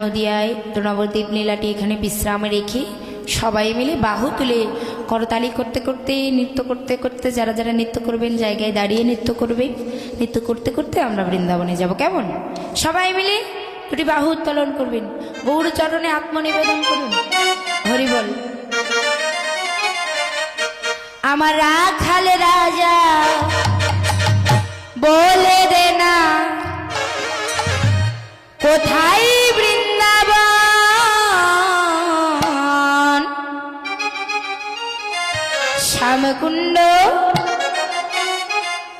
নদিয়ায় দ্রোণাবদ্বীপ লীলাটি এখানে বিশ্রামে রেখে সবাই মিলে বাহু তুলে করতালি করতে করতে, নৃত্য করতে করতে, যারা যারা নৃত্য করবেন, জায়গায় দাঁড়িয়ে নৃত্য করবে নৃত্য করতে করতে আমরা বৃন্দাবনে যাব। কেমন? সবাই মিলে দুটি বাহু উত্তোলন করবেন। গৌর চরণে আত্মনিবেদন করুন। হরি বল। আমার রাখাল রাজা, বলে দে না, কোথায় শ্যামকুণ্ড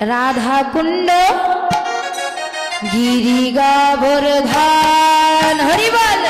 রাধাকুণ্ড গিরি গোবর্ধন ধান হরিবল!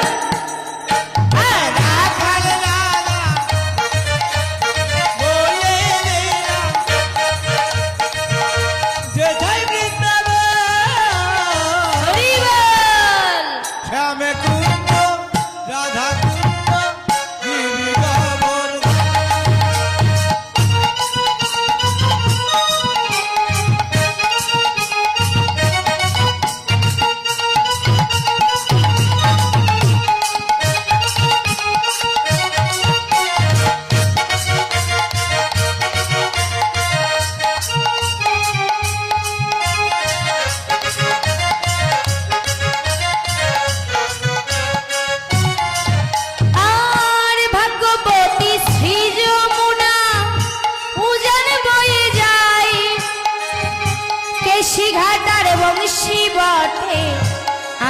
বংশী বটে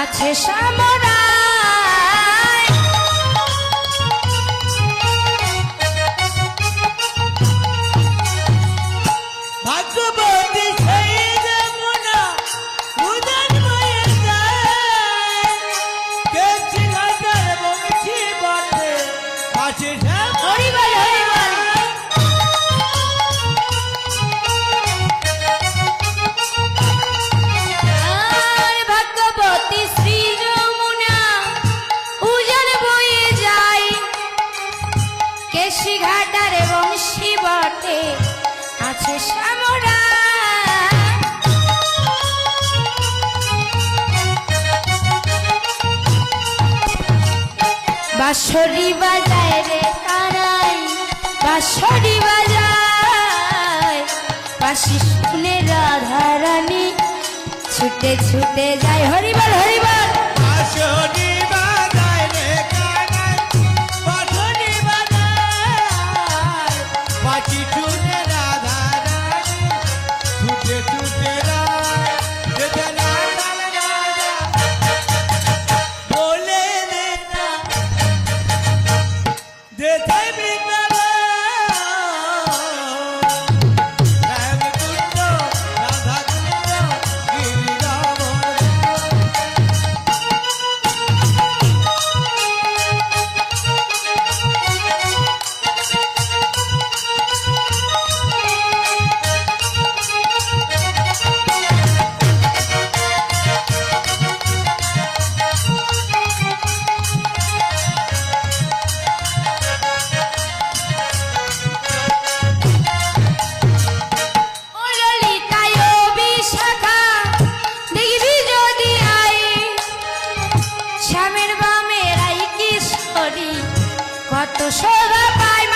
আছে সামরায় ঘাটার বংশী বটে, আছে শ্যামরা বাঁশরি বাজায় রে কানাই বাঁশরি বাজায়। বাঁশি শুনে রাধা রানী ছুটে ছুটে যায়, হরিবল হরিবল। কত শোভা পায়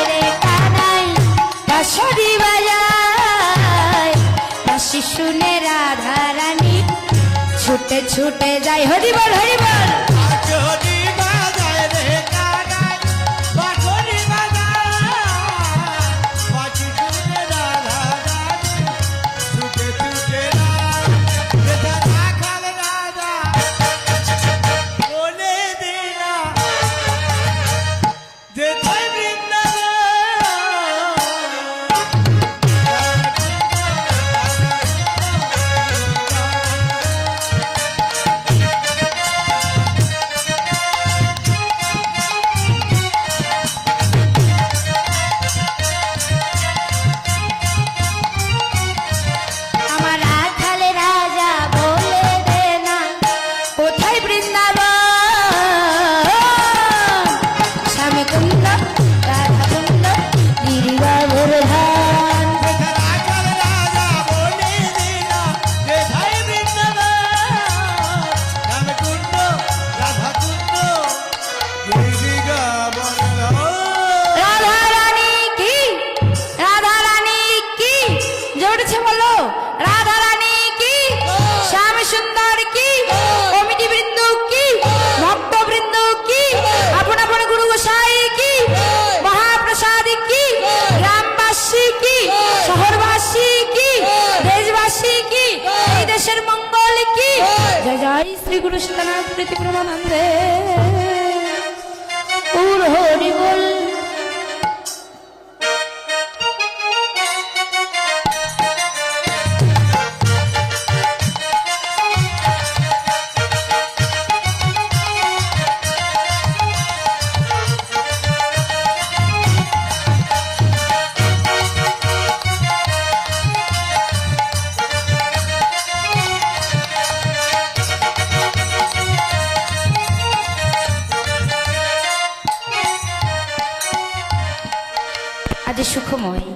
छूटे जाए। हरिबल हरिबल জয় শ্রী কৃষ্ণনাথ সীতানাথ প্রীতি প্রমানন্দে হরি বল como.